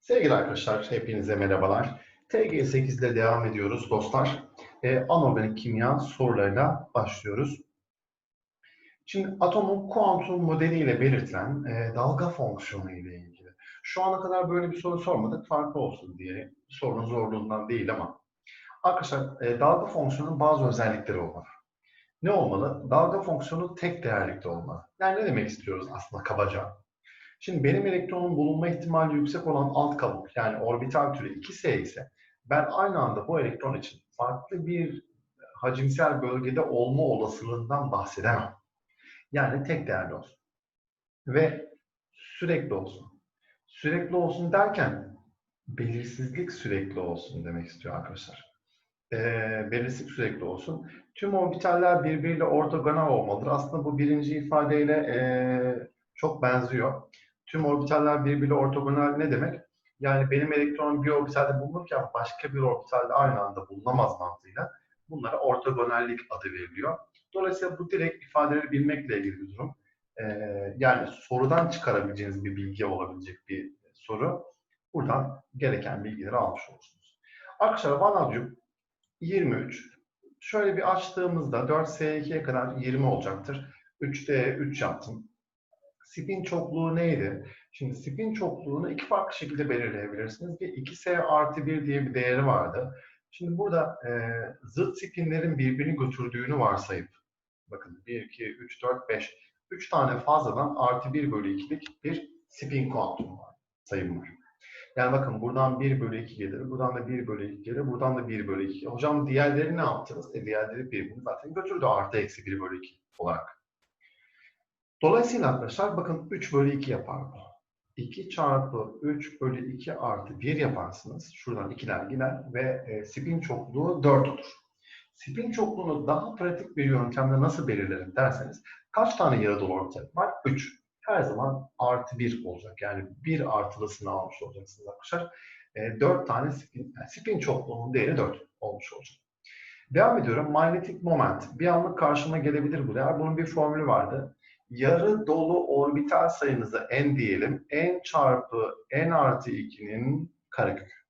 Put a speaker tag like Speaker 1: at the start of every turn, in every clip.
Speaker 1: Sevgili arkadaşlar, hepinize merhabalar. TG8 ile devam ediyoruz dostlar. Ee, anorganik kimya sorularıyla başlıyoruz. Şimdi atomun kuantum modeliyle belirtilen e, dalga fonksiyonu ile ilgili. Şu ana kadar böyle bir soru sormadık, farklı olsun diye. Sorunun zorluğundan değil ama. Arkadaşlar, e, dalga fonksiyonunun bazı özellikleri olmalı. Ne olmalı? Dalga fonksiyonu tek değerlikte olmalı. Yani ne demek istiyoruz aslında kabaca? Şimdi benim elektronun bulunma ihtimali yüksek olan alt kabuk yani orbital türü 2s ise ben aynı anda bu elektron için farklı bir hacimsel bölgede olma olasılığından bahsedemem. Yani tek değerli olsun. Ve sürekli olsun. Sürekli olsun derken belirsizlik sürekli olsun demek istiyor arkadaşlar. Ee, belirsizlik sürekli olsun. Tüm orbitaller birbiriyle ortogonal olmalıdır. Aslında bu birinci ifadeyle ee, çok benziyor. Tüm orbitaller birbiriyle ortogonal ne demek? Yani benim elektronum bir orbitalde bulunurken başka bir orbitalde aynı anda bulunamaz mantığıyla bunlara ortogonallik adı veriliyor. Dolayısıyla bu direkt ifadeleri bilmekle ilgili bir durum. Ee, yani sorudan çıkarabileceğiniz bir bilgi olabilecek bir soru. Buradan gereken bilgileri almış olursunuz. Arkadaşlar vanadyum 23. Şöyle bir açtığımızda 4S2'ye kadar 20 olacaktır. 3D 3 yaptım. Spin çokluğu neydi? Şimdi spin çokluğunu iki farklı şekilde belirleyebilirsiniz. Bir 2S artı 1 diye bir değeri vardı. Şimdi burada e, zıt spinlerin birbirini götürdüğünü varsayıp, bakın 1, 2, 3, 4, 5, 3 tane fazladan artı 1 bölü 2'lik bir spin kuantum var, sayım var. Yani bakın buradan 1 bölü 2 gelir, buradan da 1 bölü 2 gelir, buradan da 1 bölü 2. Hocam diğerleri ne yaptınız? E diğerleri birbirini zaten götürdü artı eksi 1 bölü 2 olarak. Dolayısıyla arkadaşlar bakın 3 bölü 2 yapar bu. 2 çarpı 3 bölü 2 artı 1 yaparsınız. Şuradan 2'ler gider ve e, spin çokluğu 4 olur. Spin çokluğunu daha pratik bir yöntemle nasıl belirlerim derseniz kaç tane yarı dolu orbital var? 3. Her zaman artı 1 olacak. Yani 1 artılısını almış olacaksınız arkadaşlar. E, 4 tane spin, yani spin çokluğunun değeri 4 olmuş olacak. Devam ediyorum. Manyetik moment. Bir anlık karşıma gelebilir bu değer. Bunun bir formülü vardı yarı dolu orbital sayımızı n diyelim. n çarpı n artı 2'nin karekök.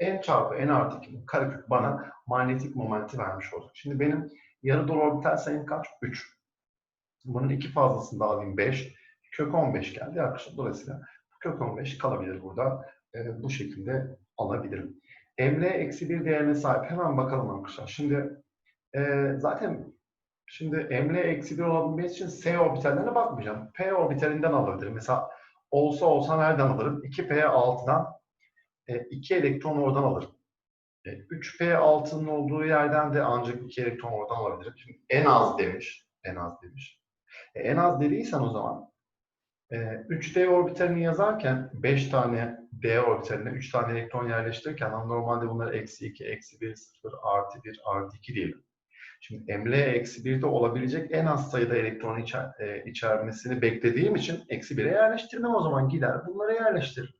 Speaker 1: n çarpı n artı 2'nin karekök bana manyetik momenti vermiş olacak. Şimdi benim yarı dolu orbital sayım kaç? 3. Bunun iki fazlasını da alayım 5. Kök 15 geldi arkadaşlar. Dolayısıyla kök 15 kalabilir burada. E, bu şekilde alabilirim. Emre eksi 1 değerine sahip. Hemen bakalım arkadaşlar. Şimdi e, zaten Şimdi emre eksi 1 olabilmesi için S orbitallerine bakmayacağım. P orbitalinden alabilirim. Mesela olsa olsa nereden alırım? 2P6'dan 2 e, elektron oradan alırım. 3P6'nın e, olduğu yerden de ancak 2 elektron oradan alabilirim. Şimdi en az demiş. En az demiş. E, en az dediysen o zaman 3D orbitalini yazarken 5 tane D orbitaline 3 tane elektron yerleştirirken normalde bunları eksi 2, eksi 1, 0, artı 1, artı 2 diyelim. Şimdi emre eksi 1'de olabilecek en az sayıda elektron içer, e, içermesini beklediğim için eksi 1'e yerleştirmem o zaman gider bunlara yerleştiririm.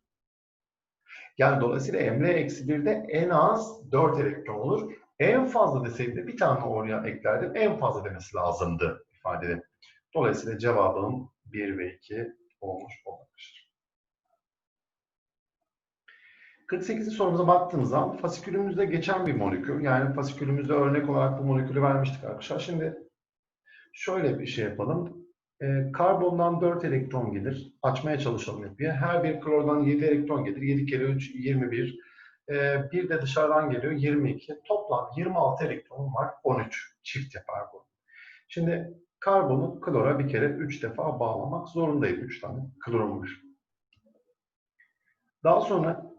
Speaker 1: Yani dolayısıyla emre eksi 1'de en az 4 elektron olur. En fazla deseydi de bir tane oraya eklerdim. En fazla demesi lazımdı ifadede. Dolayısıyla cevabım 1 ve 2 olmuş olabilir. 48. sorumuza baktığımız zaman fasikülümüzde geçen bir molekül. Yani fasikülümüzde örnek olarak bu molekülü vermiştik arkadaşlar. Şimdi şöyle bir şey yapalım. E, karbondan 4 elektron gelir. Açmaya çalışalım yapıya. Her bir klordan 7 elektron gelir. 7 kere 3 21. E, bir de dışarıdan geliyor 22. Toplam 26 elektron var. 13 çift yapar bu. Şimdi karbonu klora bir kere 3 defa bağlamak zorundayım. 3 tane klorum var. Daha sonra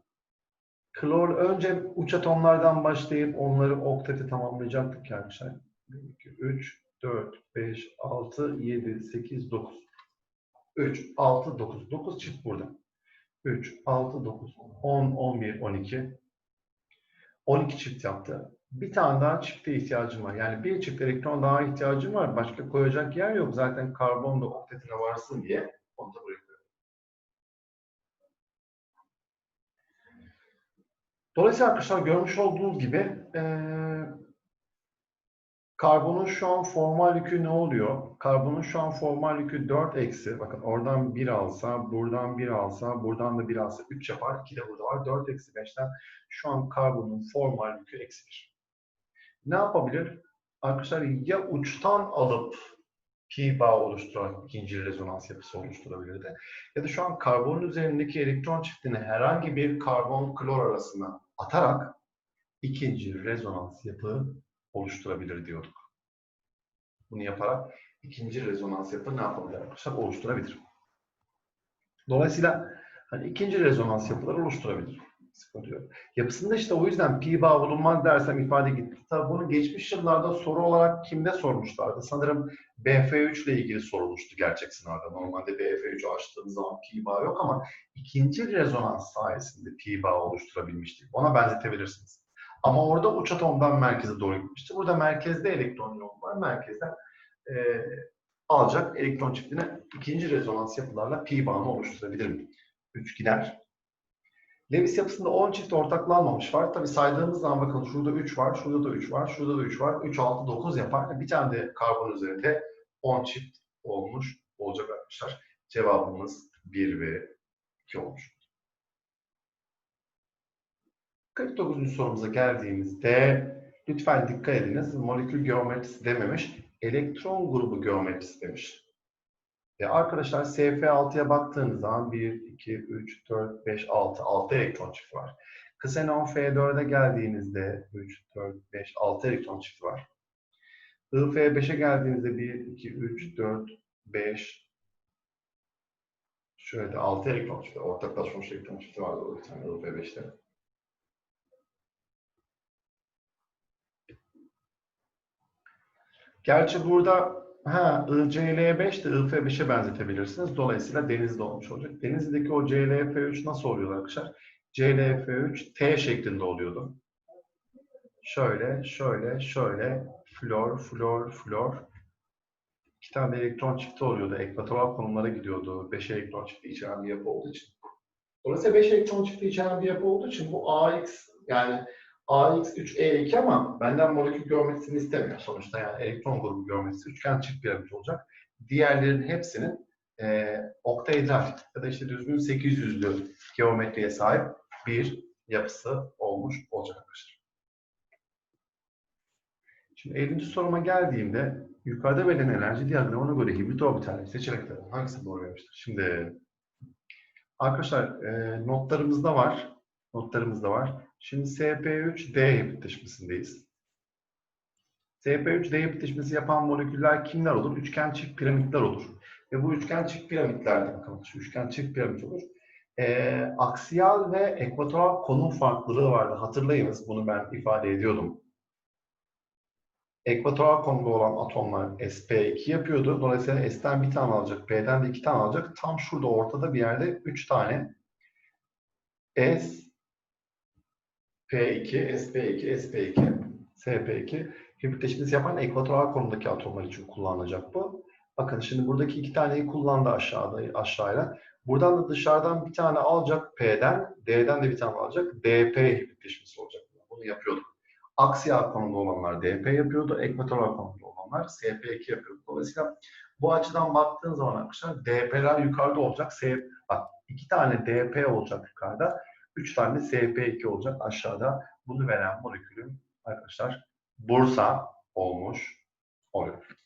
Speaker 1: Klor önce uç atomlardan başlayıp onları okteti tamamlayacaktık arkadaşlar. 1, 2, 3, 4, 5, 6, 7, 8, 9. 3, 6, 9. 9 çift burada. 3, 6, 9, 10, 11, 12. 12 çift yaptı. Bir tane daha çifte ihtiyacım var. Yani bir çift elektron daha ihtiyacım var. Başka koyacak yer yok. Zaten karbon da oktetine varsın diye onu da buraya Dolayısıyla arkadaşlar görmüş olduğunuz gibi e, Karbonun şu an formal yükü ne oluyor? Karbonun şu an formal yükü 4 eksi. Bakın oradan 1 alsa, buradan 1 alsa, buradan da 1 alsa 3 yapar. 2 de burada var. 4 eksi 5'ten şu an karbonun formal yükü eksi 1. Ne yapabilir? Arkadaşlar ya uçtan alıp pi bağ oluşturan ikinci rezonans yapısı oluşturabilirdi. Ya da şu an karbonun üzerindeki elektron çiftini herhangi bir karbon klor arasına atarak ikinci rezonans yapı oluşturabilir diyorduk. Bunu yaparak ikinci rezonans yapı ne yapabilir arkadaşlar? Oluşturabilir. Dolayısıyla hani ikinci rezonans yapıları oluşturabilir. Yok. Yapısında işte o yüzden pi bağ bulunmaz dersem ifade gitti. Tabi bunu geçmiş yıllarda soru olarak kimde sormuşlardı? Sanırım BF3 ile ilgili sorulmuştu gerçek sınavda. Normalde BF3'ü açtığımız zaman pi bağ yok ama ikinci rezonans sayesinde pi bağ oluşturabilmiştik. Ona benzetebilirsiniz. Ama orada uç atomdan merkeze doğru gitmişti. Burada merkezde elektron yoğun var. Merkezden e, alacak elektron çiftine ikinci rezonans yapılarla pi bağını oluşturabilir mi? 3 gider. Lewis yapısında 10 çift ortaklanmamış var. Tabi saydığımız zaman bakın şurada 3 var, şurada da 3 var, şurada da 3 var. 3, 6, 9 yapar. Bir tane de karbon üzerinde 10 çift olmuş olacak arkadaşlar. Cevabımız 1 ve 2 olmuş. 49. sorumuza geldiğimizde lütfen dikkat ediniz. Molekül geometrisi dememiş. Elektron grubu geometrisi demiş. E arkadaşlar SF6'ya baktığınız zaman 1, 2, 3, 4, 5, 6, 6 elektron çifti var. Xenon F4'e geldiğinizde 3, 4, 5, 6 elektron çifti var. IF5'e geldiğinizde 1, 2, 3, 4, 5, şöyle de 6 elektron çifti, ortaklaşmış elektron çifti vardı o bir tane IF5'te. Gerçi burada ha, ICL5 de IF5'e benzetebilirsiniz. Dolayısıyla denizde olmuş olacak. Denizdeki o CLF3 nasıl oluyor arkadaşlar? CLF3 T şeklinde oluyordu. Şöyle, şöyle, şöyle, flor, flor, flor. İki tane elektron çifti oluyordu. Ekvatoral konumlara gidiyordu. 5 elektron çifti içeren bir yapı olduğu için. Dolayısıyla 5 elektron çifti içeren bir yapı olduğu için bu AX yani AX3E2 ama benden molekül geometrisini istemiyor sonuçta yani elektron grubu geometrisi üçgen çift piramit olacak. Diğerlerinin hepsinin e, oktaedral ya da işte düzgün 800'lü geometriye sahip bir yapısı olmuş olacak arkadaşlar. Şimdi 50. soruma geldiğimde yukarıda verilen enerji diyagramına göre hibrit orbitaller seçeneklerden hangisi doğru vermiştir? Şimdi arkadaşlar e, notlarımızda var. Notlarımızda var. Şimdi SP3D hibritleşmesindeyiz. SP3D hibritleşmesi yapan moleküller kimler olur? Üçgen çift piramitler olur. Ve bu üçgen çift piramitlerde bakalım şu üçgen çift piramit olur. Ee, aksiyal ve ekvatoral konum farklılığı vardı. Hatırlayınız bunu ben ifade ediyordum. Ekvatoral konumda olan atomlar sp2 yapıyordu. Dolayısıyla S'ten bir tane alacak, P'den de iki tane alacak. Tam şurada ortada bir yerde üç tane S P2, SP2, SP2, SP2 hibritleşmesi yapan ekvatoral konumdaki atomlar için kullanılacak bu. Bakın şimdi buradaki iki taneyi kullandı aşağıda aşağıya. Buradan da dışarıdan bir tane alacak P'den, D'den de bir tane alacak. DP hibritleşmesi olacak. Bunu yapıyorduk. Aksiyal konumda olanlar DP yapıyordu, ekvatoral konumda olanlar SP2 yapıyordu. Dolayısıyla bu açıdan baktığın zaman arkadaşlar DP'ler yukarıda olacak. Bak iki tane DP olacak yukarıda. 3 tane SP2 olacak aşağıda. Bunu veren molekülün arkadaşlar Bursa olmuş oluyor.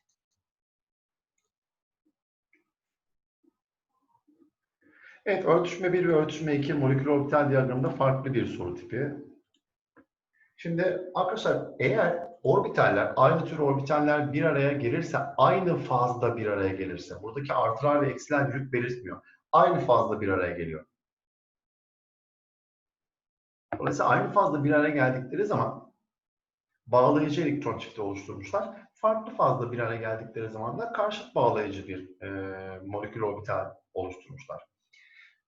Speaker 1: Evet, örtüşme 1 ve örtüşme 2 molekül orbital diyagramında farklı bir soru tipi. Şimdi arkadaşlar eğer orbitaller, aynı tür orbitaller bir araya gelirse, aynı fazda bir araya gelirse, buradaki artılar ve eksiler yük belirtmiyor. Aynı fazda bir araya geliyor. Dolayısıyla aynı fazla bir araya geldikleri zaman bağlayıcı elektron çifti oluşturmuşlar. Farklı fazla bir araya geldikleri zaman da karşıt bağlayıcı bir e, molekül orbital oluşturmuşlar.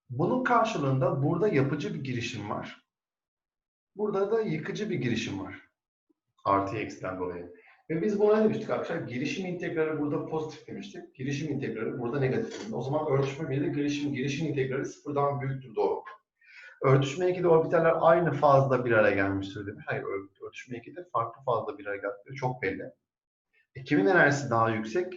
Speaker 1: Bunun karşılığında burada yapıcı bir girişim var. Burada da yıkıcı bir girişim var. Artı eksiden dolayı. Ve biz buna ne demiştik arkadaşlar? Girişim integrali burada pozitif demiştik. Girişim integrali burada negatif. O zaman örtüşme bir de girişim, girişim integrali sıfırdan büyüktür doğru. Örtüşme 2'de orbitaller aynı fazda bir araya gelmiştir demiş. Hayır, örtüşme 2'de farklı fazda bir araya geldikleri çok belli. E, kimin enerjisi daha yüksek?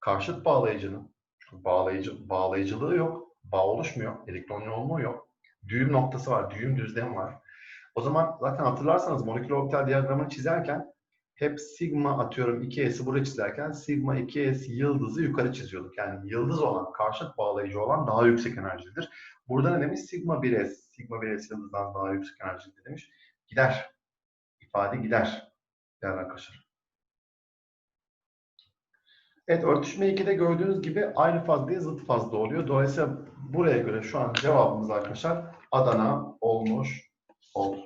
Speaker 1: Karşıt bağlayıcının. Bağlayıcı, bağlayıcılığı yok. Bağ oluşmuyor. Elektron yoğunluğu yok. Düğüm noktası var. Düğüm düzlemi var. O zaman zaten hatırlarsanız moleküler orbital diyagramını çizerken hep sigma atıyorum 2s'i buraya çizerken sigma 2s yıldızı yukarı çiziyorduk. Yani yıldız olan, karşıt bağlayıcı olan daha yüksek enerjidir. Burada ne demiş? Sigma 1s, sigma 1s yıldızdan daha yüksek enerjidir demiş. Gider. İfade gider. Değerli arkadaşlar. Evet, örtüşme 2'de gördüğünüz gibi aynı faz değil, zıt fazda oluyor. Dolayısıyla buraya göre şu an cevabımız arkadaşlar Adana olmuş oldu.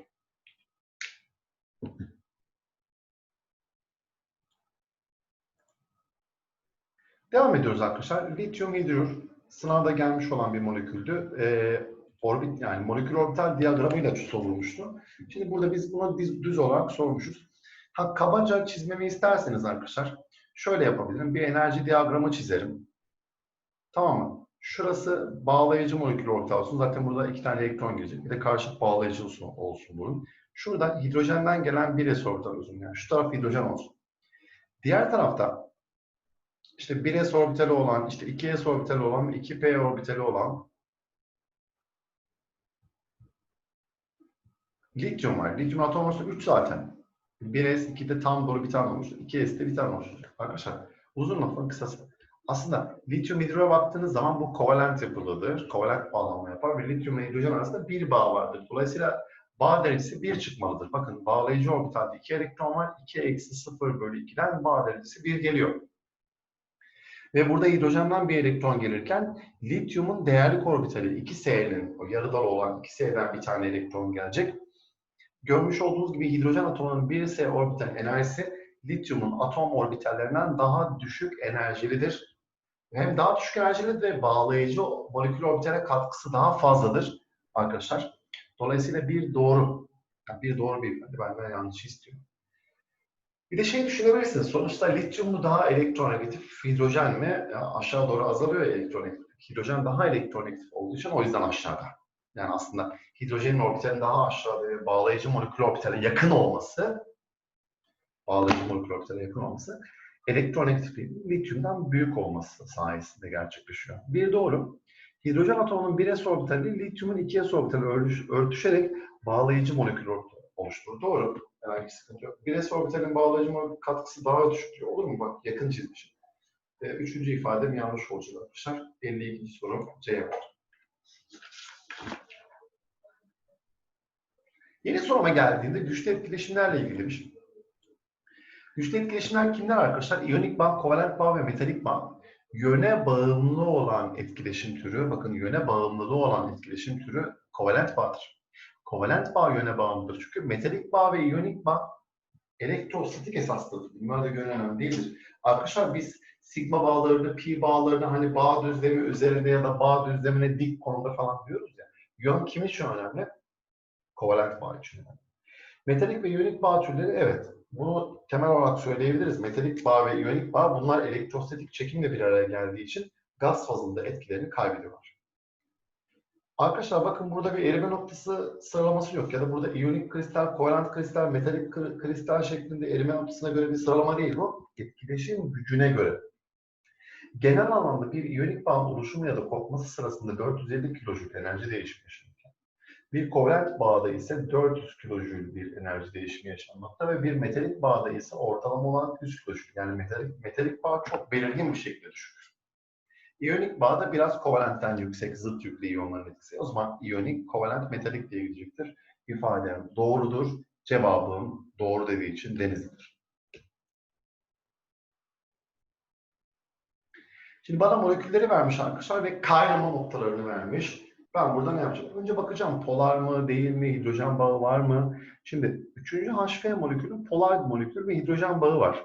Speaker 1: Devam ediyoruz arkadaşlar. Lityum hidrür sınavda gelmiş olan bir moleküldü. Ee, orbit yani molekül orbital diyagramıyla sorulmuştu. Şimdi burada biz bunu düz, düz olarak sormuşuz. Ha, kabaca çizmemi isterseniz arkadaşlar şöyle yapabilirim. Bir enerji diyagramı çizerim. Tamam mı? Şurası bağlayıcı molekül orbital olsun. Zaten burada iki tane elektron girecek. Bir de karşıt bağlayıcı olsun, olsun bunun. Şurada hidrojenden gelen bir s orbital olsun. Yani şu taraf hidrojen olsun. Diğer tarafta işte 1s orbitali olan, işte 2s orbitali olan ve 2p orbitali olan lityum var. Lityum atom olsa 3 zaten. 1s 2'de tam doğru bir tane olmuş. 2s'te bir tane olmuş. Arkadaşlar uzun lafın kısası. Aslında lityum hidroya baktığınız zaman bu kovalent yapılıdır. Kovalent bağlanma yapar ve lityum ve hidrojen arasında bir bağ vardır. Dolayısıyla bağ derecesi 1 çıkmalıdır. Bakın bağlayıcı orbitalde 2 elektron var. 2 eksi 0 bölü 2'den bağ derecesi 1 geliyor. Ve burada hidrojenden bir elektron gelirken lityumun değerli orbitali 2S'nin, o yarı dal olan 2S'den bir tane elektron gelecek. Görmüş olduğunuz gibi hidrojen atomunun 1S orbital enerjisi lityumun atom orbitallerinden daha düşük enerjilidir. Hem daha düşük enerjilidir ve bağlayıcı molekül orbitale katkısı daha fazladır arkadaşlar. Dolayısıyla bir doğru, yani bir doğru bir ifade. Ben de yanlış istiyorum. Bir de şey düşünebilirsiniz. Sonuçta lityum mu daha elektronegatif, hidrojen mi? Ya aşağı doğru azalıyor elektronegatif. Hidrojen daha elektronegatif olduğu için o yüzden aşağıda. Yani aslında hidrojenin orbitalinin daha aşağıda ve bağlayıcı molekül orbitale yakın olması, bağlayıcı molekül orbitale yakın olması, elektronegatifliğinin lityumdan büyük olması sayesinde gerçekleşiyor. Bir doğru. Hidrojen atomunun 1s orbitali lityumun 2s orbitali örtüşerek bağlayıcı molekül oluşturur. Doğru. Herhangi bir sıkıntı yok. 1s orbitalin bağlayıcı molekül katkısı daha düşük diyor. Olur mu? Bak yakın çizmişim. E, üçüncü ifadem yanlış olacak arkadaşlar. 52. soru C var. Yeni soruma geldiğinde güçlü etkileşimlerle ilgili demiş. Güçlü etkileşimler kimler arkadaşlar? İyonik bağ, kovalent bağ ve metalik bağ. Yöne bağımlı olan etkileşim türü, bakın yöne bağımlılığı olan etkileşim türü kovalent bağdır. Kovalent bağ yöne bağımlıdır. Çünkü metalik bağ ve iyonik bağ elektrostatik esaslıdır. Bunlar da önemli değildir. Arkadaşlar biz sigma bağlarını, pi bağlarını hani bağ düzlemi üzerinde ya da bağ düzlemine dik konuda falan diyoruz ya. Yön kimi için önemli? Kovalent bağ için. Metalik ve iyonik bağ türleri evet. Bunu temel olarak söyleyebiliriz. Metalik bağ ve iyonik bağ bunlar elektrostatik çekimle bir araya geldiği için gaz fazında etkilerini kaybediyorlar. Arkadaşlar bakın burada bir erime noktası sıralaması yok ya da burada iyonik kristal, kovalent kristal, metalik kristal şeklinde erime noktasına göre bir sıralama değil bu. Etkileşim gücüne göre. Genel anlamda bir iyonik bağın oluşumu ya da kopması sırasında 450 kilojül enerji değişimi yaşanırken bir kovalent bağda ise 400 kilojül bir enerji değişimi yaşanmakta ve bir metalik bağda ise ortalama olarak 100 kilojül. Yani metalik, metalik bağ çok belirgin bir şekilde düşük. İyonik bağda biraz kovalentten yüksek, zıt yüklü iyonların etkisi. O zaman iyonik, kovalent, metalik diye gidecektir. İfadem doğrudur. Cevabım doğru dediği için denizlidir. Şimdi bana molekülleri vermiş arkadaşlar ve kaynama noktalarını vermiş. Ben burada ne yapacağım? Önce bakacağım polar mı, değil mi, hidrojen bağı var mı? Şimdi üçüncü HF molekülü polar molekül ve hidrojen bağı var.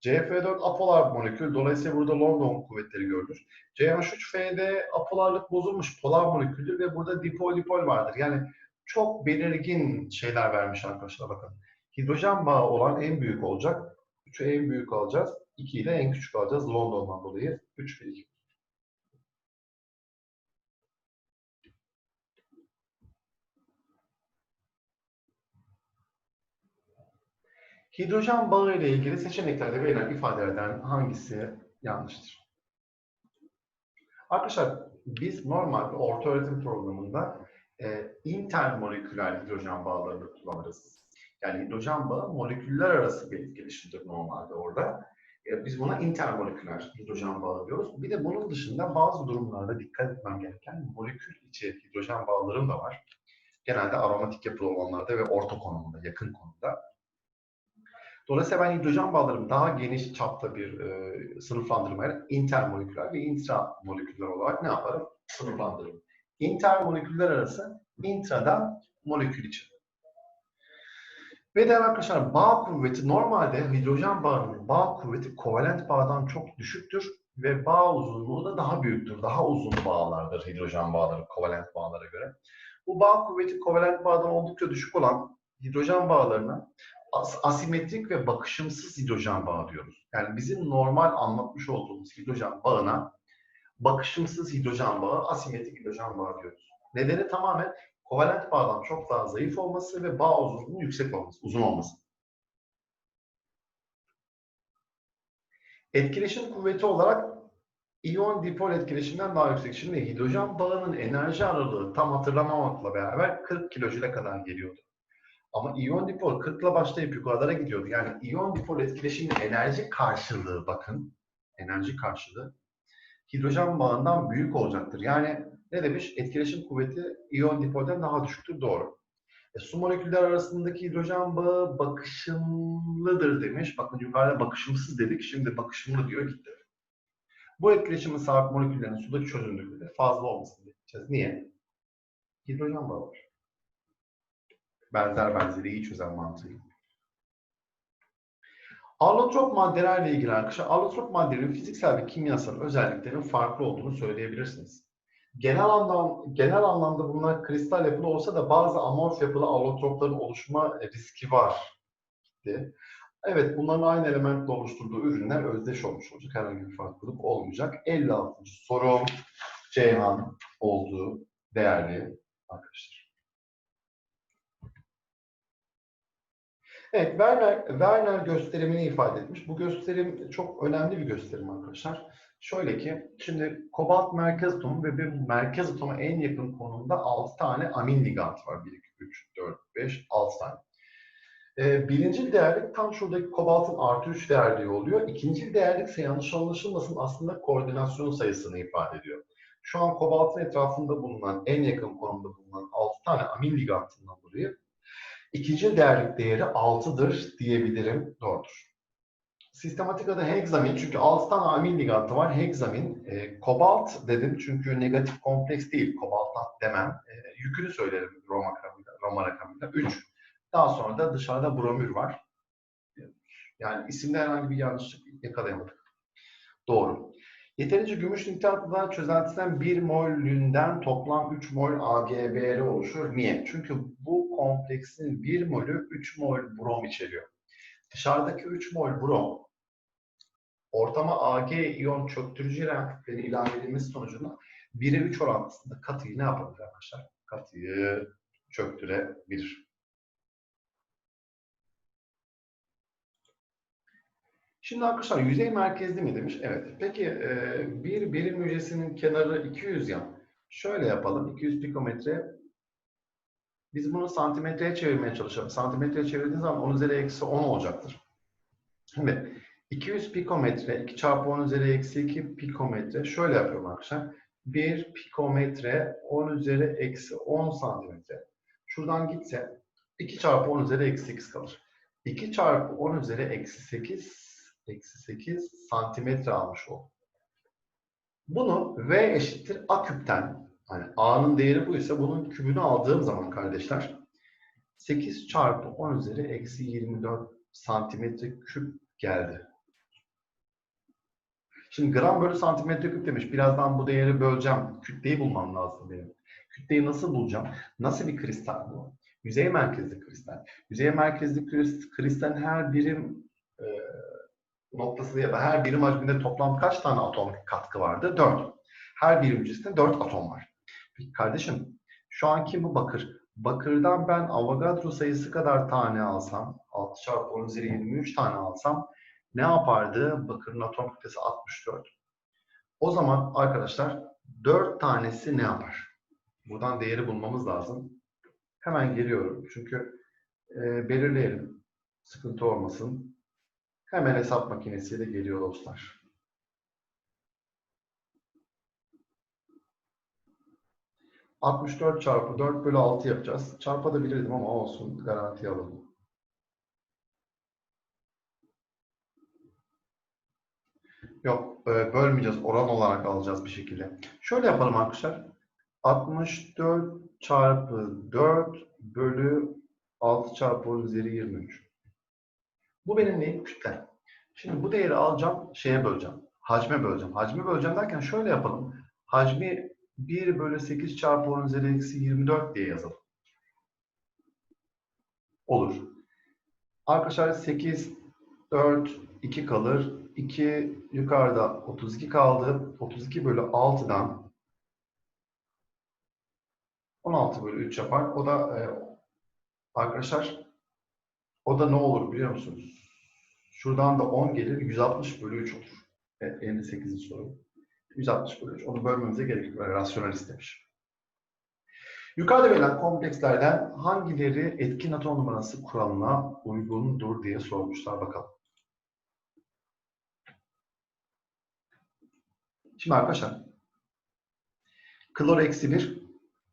Speaker 1: CF4 apolar molekül. Dolayısıyla burada London kuvvetleri görülür. CH3F'de apolarlık bozulmuş polar moleküldür ve burada dipol dipol vardır. Yani çok belirgin şeyler vermiş arkadaşlar bakın. Hidrojen bağı olan en büyük olacak. 3'ü en büyük alacağız. 2 ile en küçük alacağız London'dan dolayı. 3 ve 2. Hidrojen bağı ile ilgili seçeneklerde verilen ifadelerden hangisi yanlıştır? Arkadaşlar biz normal orta öğretim programında e, intermoleküler hidrojen bağlarını kullanırız. Yani hidrojen bağı moleküller arası bir etkileşimdir normalde orada. E, biz buna intermoleküler hidrojen bağı diyoruz. Bir de bunun dışında bazı durumlarda dikkat etmem gereken molekül içi hidrojen bağlarım da var. Genelde aromatik yapılı olanlarda ve orta konumunda, yakın konumda. Dolayısıyla ben hidrojen bağlarımı daha geniş çapta bir e, sınıflandırmayla intermoleküler ve intramoleküler olarak ne yaparım? Sınıflandırırım. Intermoleküller arası intrada molekül için. Ve değerli arkadaşlar bağ kuvveti normalde hidrojen bağının bağ kuvveti kovalent bağdan çok düşüktür ve bağ uzunluğu da daha büyüktür. Daha uzun bağlardır hidrojen bağları kovalent bağlara göre. Bu bağ kuvveti kovalent bağdan oldukça düşük olan hidrojen bağlarına as- asimetrik ve bakışımsız hidrojen bağı diyoruz. Yani bizim normal anlatmış olduğumuz hidrojen bağına bakışımsız hidrojen bağı, asimetrik hidrojen bağı diyoruz. Nedeni tamamen kovalent bağdan çok daha zayıf olması ve bağ uzunluğunun yüksek olması, uzun olması. Etkileşim kuvveti olarak iyon dipol etkileşimden daha yüksek. Şimdi hidrojen bağının enerji aralığı tam hatırlamamakla beraber 40 kilojüle kadar geliyordu. Ama iyon dipol 40 ile başlayıp yukarılara gidiyordu. Yani iyon dipol etkileşimin enerji karşılığı bakın, enerji karşılığı hidrojen bağından büyük olacaktır. Yani ne demiş? Etkileşim kuvveti iyon dipolden daha düşüktür. Doğru. E, su moleküller arasındaki hidrojen bağı bakışımlıdır demiş. Bakın yukarıda bakışımsız dedik. Şimdi bakışımlı diyor gitti. Bu etkileşimin sahip moleküllerin sudaki çözünürlükleri fazla olmasını bekleyeceğiz. Niye? Hidrojen bağı var. Benzer benzeri iyi çözen mantığıyla. Allotrop maddelerle ilgili arkadaşlar, allotrop maddelerin fiziksel ve kimyasal özelliklerinin farklı olduğunu söyleyebilirsiniz. Genel anlamda, genel anlamda bunlar kristal yapılı olsa da bazı amorf yapılı allotropların oluşma riski var. Gitti. Evet, bunların aynı elementle oluşturduğu ürünler özdeş olmuş olacak. Herhangi bir farklılık olmayacak. 56. soru Ceyhan olduğu değerli arkadaşlar. Evet, Werner, Werner gösterimini ifade etmiş. Bu gösterim çok önemli bir gösterim arkadaşlar. Şöyle ki, şimdi kobalt merkez atomu ve bir merkez atoma en yakın konumda 6 tane amin ligand var. 1, 2, 3, 4, 5, 6 tane. Ee, birinci değerlik tam şuradaki kobaltın artı 3 değerliği oluyor. İkinci değerlik ise yanlış anlaşılmasın aslında koordinasyon sayısını ifade ediyor. Şu an kobaltın etrafında bulunan, en yakın konumda bulunan 6 tane amin ligandından dolayı İkinci değerlik değeri 6'dır diyebilirim. Doğrudur. Sistematik adı hexamin çünkü 6 tane ligantı var. Hexamin, e, kobalt dedim çünkü negatif kompleks değil. Kobaltat demem. E, yükünü söylerim Roma rakamıyla. Roma rakamıyla. 3. Daha sonra da dışarıda bromür var. Yani isimde herhangi bir yanlışlık yakalayamadık. Doğru. Yeterince gümüş nitratla çözeltisinden 1 molünden toplam 3 mol AgBr oluşur. Niye? Çünkü bu kompleksin 1 molü 3 mol brom içeriyor. Dışarıdaki 3 mol brom ortama Ag iyon çöktürücü reaktiflerin ilave edilmesi sonucunda 1'e 3 orantısında katıyı ne yapabilir arkadaşlar? Katıyı çöktürebilir. Şimdi arkadaşlar yüzey merkezli mi demiş? Evet. Peki e, bir birim hücresinin kenarı 200 ya. Şöyle yapalım. 200 pikometre. Biz bunu santimetreye çevirmeye çalışalım. Santimetreye çevirdiğiniz zaman 10 üzeri eksi 10 olacaktır. Şimdi 200 pikometre 2 çarpı 10 üzeri eksi 2 pikometre. Şöyle yapıyorum arkadaşlar. 1 pikometre 10 üzeri eksi 10 santimetre. Şuradan gitse 2 çarpı 10 üzeri eksi 8 kalır. 2 çarpı 10 üzeri eksi 8 eksi 8 santimetre almış oldum. Bunu V eşittir A küpten, hani A'nın değeri bu ise bunun kübünü aldığım zaman kardeşler 8 çarpı 10 üzeri eksi 24 santimetre küp geldi. Şimdi gram bölü santimetre küp demiş. Birazdan bu değeri böleceğim. Kütleyi bulmam lazım benim. Kütleyi nasıl bulacağım? Nasıl bir kristal bu? Yüzey merkezli kristal. Yüzey merkezli kristalin her birim e, noktası ya da her birim hacminde toplam kaç tane atom katkı vardı? 4. Her birim hücresinde 4 atom var. Peki kardeşim şu anki bu bakır. Bakırdan ben Avogadro sayısı kadar tane alsam 6 çarpı 10 üzeri 23 tane alsam ne yapardı? Bakırın atom kütlesi 64. O zaman arkadaşlar 4 tanesi ne yapar? Buradan değeri bulmamız lazım. Hemen geliyorum. Çünkü e, belirleyelim. Sıkıntı olmasın. Hemen hesap makinesiyle geliyor dostlar. ...64 çarpı 4 bölü 6 yapacağız. Çarpabilirdim ama olsun. Garanti alalım. Yok, e, bölmeyeceğiz. Oran olarak alacağız bir şekilde. Şöyle yapalım arkadaşlar. 64 çarpı 4 bölü 6 çarpı 10 üzeri 23. Bu benim neyim? Kütle. Şimdi bu değeri alacağım, şeye böleceğim. Hacme böleceğim. Hacme böleceğim derken şöyle yapalım. Hacmi 1 bölü 8 çarpı 10 üzeri eksi 24 diye yazalım. Olur. Arkadaşlar 8, 4, 2 kalır. 2 yukarıda 32 kaldı. 32 bölü 6'dan 16 bölü 3 yapar. O da e, arkadaşlar o da ne olur biliyor musunuz? Şuradan da 10 gelir. 160 bölü 3 olur. Evet, 58. soru. 160 bölü 3. Onu bölmemize gerek yok. Rasyonel istemiş. Yukarıda verilen komplekslerden hangileri etkin atom numarası kuralına uygundur diye sormuşlar bakalım. Şimdi arkadaşlar klor eksi 1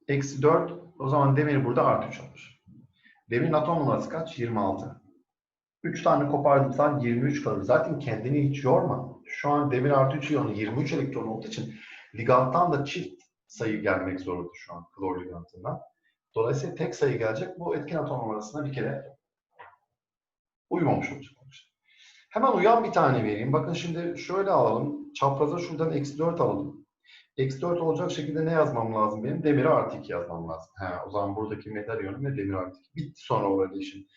Speaker 1: eksi 4 o zaman demir burada artı 3 olur. Demirin atom numarası kaç? 26. 3 tane kopardığımızdan 23 kalır. Zaten kendini hiç yorma. Şu an demir artı 3 iyonu 23 elektron olduğu için liganttan da çift sayı gelmek zorunda şu an klor ligantından. Dolayısıyla tek sayı gelecek. Bu etkin atom numarasına bir kere uymamış olacak. Hemen uyan bir tane vereyim. Bakın şimdi şöyle alalım. Çapraza şuradan eksi 4 alalım. Eksi 4 olacak şekilde ne yazmam lazım benim? Demir artı 2 yazmam lazım. He, o zaman buradaki metal iyonu ne? Demir artı 2. Bitti sonra orada işin.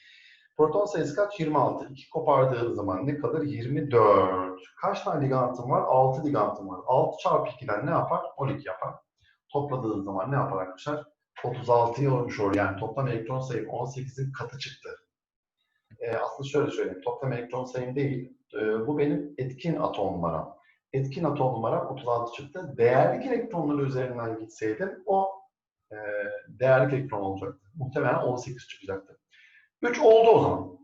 Speaker 1: Proton sayısı kaç? 26. 2 kopardığım zaman ne kalır? 24. Kaç tane ligantım var? 6 ligantım var. 6 çarpı 2'den ne yapar? 12 yapar. Topladığım zaman ne yapar arkadaşlar? 36'yı olmuş olur. Yani toplam elektron sayım 18'in katı çıktı. Ee, aslında şöyle söyleyeyim. Toplam elektron sayım değil. Ee, bu benim etkin atom numaram. Etkin atom numaram 36 çıktı. Değerlik elektronları üzerinden gitseydim o e, değerlik elektron olacaktı. Muhtemelen 18 çıkacaktı. 3 oldu o zaman.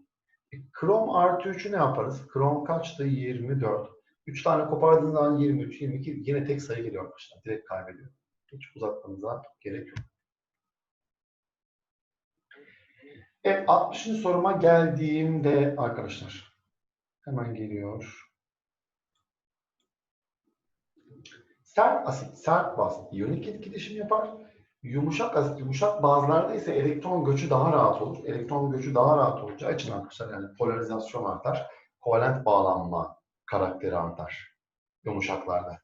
Speaker 1: E, krom artı 3'ü ne yaparız? Krom kaçtı? 24. 3 tane kopardığınız zaman 23, 22 yine tek sayı geliyor arkadaşlar. Direkt kaybediyor. Hiç uzatmanıza gerek yok. Evet 60. soruma geldiğimde arkadaşlar hemen geliyor. Sert asit, sert baz iyonik etkileşim yapar. Yumuşak asit, yumuşak bazlarda ise elektron göçü daha rahat olur. Elektron göçü daha rahat olacağı için arkadaşlar yani polarizasyon artar. Kovalent bağlanma karakteri artar yumuşaklarda.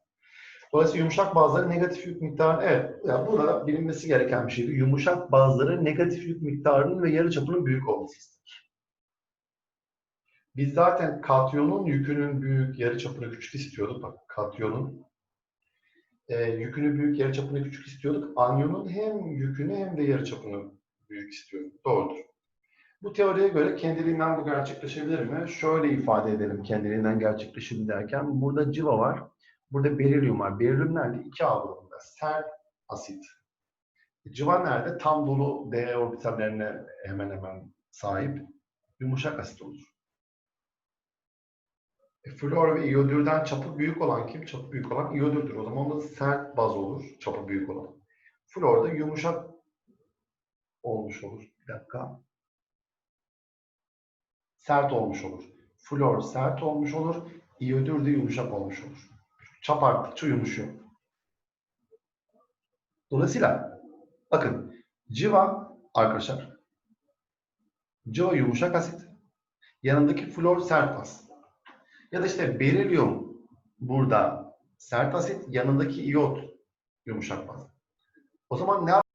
Speaker 1: Dolayısıyla yumuşak bazları negatif yük miktarı, evet yani burada bilinmesi gereken bir şeydi. Yumuşak bazları negatif yük miktarının ve yarıçapının büyük olması istedik. Biz zaten katyonun yükünün büyük, yarıçapını küçük istiyorduk. Bak katyonun e, yükünü büyük, yarıçapını küçük istiyorduk. Anyonun hem yükünü hem de yarıçapını büyük istiyorduk. Doğrudur. Bu teoriye göre kendiliğinden bu gerçekleşebilir mi? Şöyle ifade edelim kendiliğinden gerçekleşir derken. Burada civa var. Burada berilyum var. Berilyum nerede? 2A grubunda. Sert asit. Civa nerede? Tam dolu D orbitallerine hemen hemen sahip. Yumuşak asit olur. E, flor ve iyodürden çapı büyük olan kim? Çapı büyük olan iyodürdür. O zaman da sert baz olur. Çapı büyük olan. Flor da yumuşak olmuş olur. Bir dakika. Sert olmuş olur. Flor sert olmuş olur. İyodür de yumuşak olmuş olur. Çap arttıkça yumuşuyor. Dolayısıyla bakın civa arkadaşlar civa yumuşak asit yanındaki flor sert baz. Ya da işte berilyum burada sert asit yanındaki iyot yumuşak baz. O zaman ne